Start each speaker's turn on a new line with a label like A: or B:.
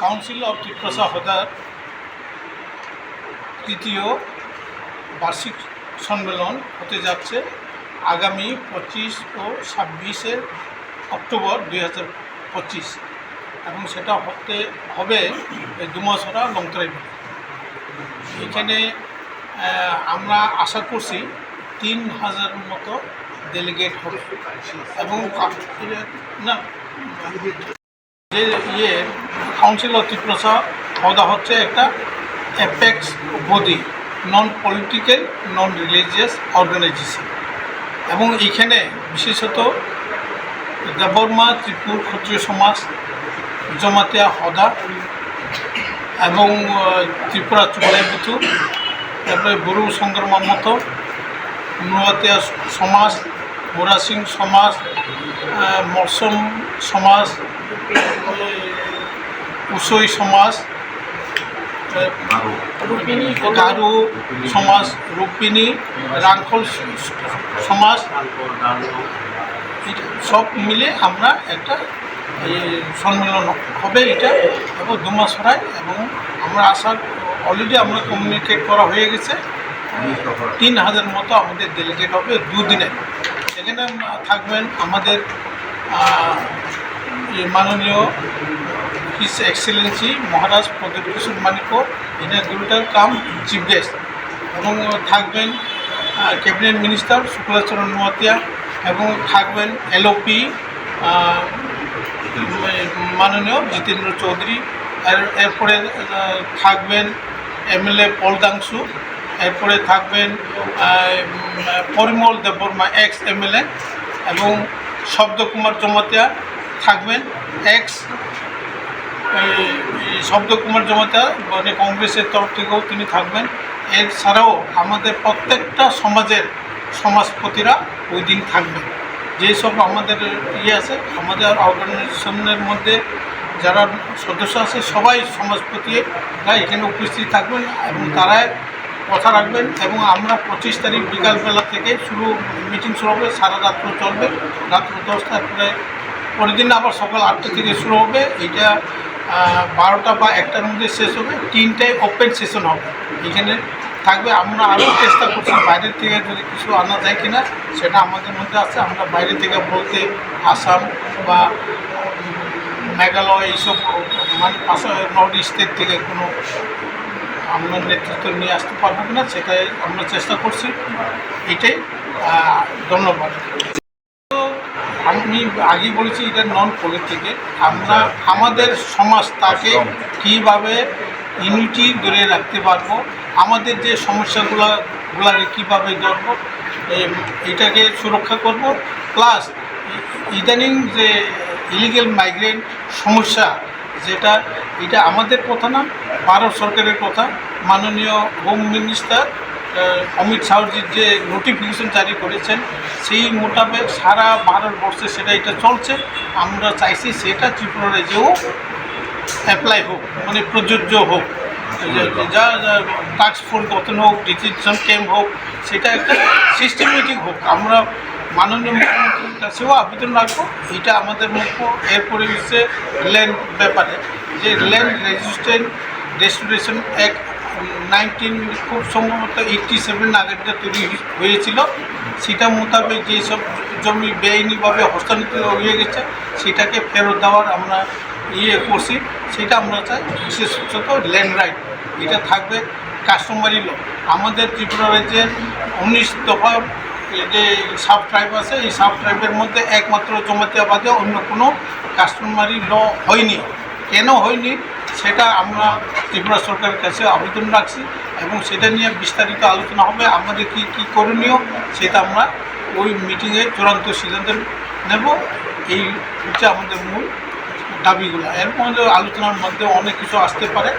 A: Council of ত্রিপ্রাসা হদার তৃতীয় বার্ষিক সম্মেলন হতে যাচ্ছে আগামী পঁচিশ ও ছাব্বিশে অক্টোবর দুই হাজার পঁচিশ। এবং সেটা হতে হবে দুমাসরা লংতরাই এখানে আমরা আশা করছি তিন হাজার মতো ডেলিগেট হবে। এবং না, যে ইয়ে কাউন্সিল অফ ত্রিপ্রাসা হওয়া হচ্ছে একটা apex body non political non religious organisation এবং এইখানে বিশেষত দেববর্মা ত্রিপুর ক্ষত্রিয় সমাজ জমাতিয়া হদা এবং ত্রিপুরা চুলাই বুথু তারপরে বড়ু শঙ্কর মতো নুয়াতিয়া সমাজ মোরাসিং সমাজ মরসম সমাজ, উসই সমাজ, গারু সমাজ রূপিণী রাংখল সমাজ, সব মিলে আমরা একটা সম্মেলন হবে এটা এবং দু মাস হয় এবং আমরা আসার অলরেডি আমরা কমিউনিকেট করা হয়ে গেছে। তিন হাজার মতো আমাদের ডেলিগেট হবে দুদিনে। সেখানে থাকবেন, আমাদের মাননীয় his excellency Maharaj Pradip Kishore Manik inaugurator cum chief guest এবং থাকবেন ক্যাবিনেট মিনিস্টার শুক্লাচরণ নোয়াতিয়া এবং থাকবেন এলওপি মাননীয় জিতেন্দ্র চৌধুরী। এর এরপরে থাকবেন এমএলএ পলদাংশু এরপরে থাকবেন পরিমল দেববর্মা এক্স এমএলএ এবং শব্দকুমার জমাতিয়া থাকবেন। এক্স শব্দকুমার জমাতিয়া মানে কংগ্রেসের তরফ থেকেও তিনি থাকবেন। এছাড়াও আমাদের প্রত্যেকটা সমাজের সমাজপতিরা ওই দিন থাকবেন। যেসব আমাদের ইয়ে আছে, আমাদের অর্গানাইজেশনের মধ্যে যারা সদস্য আছে, সবাই সমাজপতিরা এখানে উপস্থিত থাকবেন এবং তারাই কথা রাখবেন এবং আমরা পঁচিশ তারিখ বিকালবেলা থেকে শুরু মিটিং শুরু হবে, সারা রাত্র চলবে। রাত্র দশটার পরে পরের দিন আবার সকাল আটটা থেকে শুরু হবে। এটা বারোটা বা একটার মধ্যে শেষ হবে। তিনটায় ওপেন সেশন হবে। এখানে থাকবে। আমরা আরও চেষ্টা করছি বাইরের থেকে যদি কিছু আনা যায় কিনা, সেটা আমাদের মধ্যে আছে। আমরা বাইরে থেকে বলতে আসাম বা মেঘালয় এইসব মানে পাশে নর্থ ইস্টের থেকে কোনো আমরা নেতৃত্ব নিয়ে আসতে পারব কিনা সেটাই আমরা চেষ্টা করছি। এটাই ধন্যবাদ। আমি আগে বলেছি এটা নন পলিটিক্যাল আমরা, আমাদের সমাজ তাকে কীভাবে ইউনিটি ধরে রাখতে পারব, আমাদের যে সমস্যাগুলো, গুলাকে কীভাবে ধরবো এটাকে সুরক্ষা করব। প্লাস ইদানিং যে ইলিগেল মাইগ্রেন্ট সমস্যা, যেটা এটা আমাদের কথা না ভারত সরকারের কথা। মাননীয় হোম মিনিস্টার অমিত শাহজির যে নোটিফিকেশন জারি করেছেন সেই মোতাবেক সারা ভারতবর্ষে সেটা এটা চলছে। আমরা চাইছি সেটা ত্রিপুরা রাজ্যেও অ্যাপ্লাই হোক মানে প্রযোজ্য হোক। যা টাস্ক ফোর্স গঠন হোক ডিটেনশন ক্যাম্প হোক সেটা একটা সিস্টেমেটিক হোক। আমরা মাননীয় মুখ্যমন্ত্রীর কাছেও আবেদন রাখব। এটা আমাদের মুখ্য এরপরে হচ্ছে ল্যান্ড ব্যাপারে। যে land registrant restoration act nineteen খুব সম্ভবত এইটটি সেভেন আগে যেটা তৈরি হয়েছিল। সেটা মোতাবেক যেসব জমি বেআইনিভাবে হস্তান্তরিত হয়ে গেছে, সেটাকে ফেরত দেওয়ার আমরা ইয়ে করছি। সেটা আমরা চাই বিশেষত ল্যান্ড রাইট। এটা থাকবে কাস্টমারি ল। আমাদের ত্রিপুরা রাজ্যের উনিশ দফা যে সাব ট্রাইব আছে, এই সাব ট্রাইবের মধ্যে একমাত্র জমাতিয়া বাদে অন্য কোনো কাস্টমারি ল হয়নি। কেন হয়নি? সেটা আমরা ত্রিপুরা সরকারের কাছে আবেদন রাখছি এবং সেটা নিয়ে বিস্তারিত আলোচনা হবে। আমাদের কি কি করণীয় সেটা আমরা ওই মিটিংয়ে চূড়ান্ত সিদ্ধান্ত নেব। এই হচ্ছে আমাদের মূল দাবিগুলো। এর মধ্যে আলোচনার মধ্যে অনেক কিছু আসতে পারে।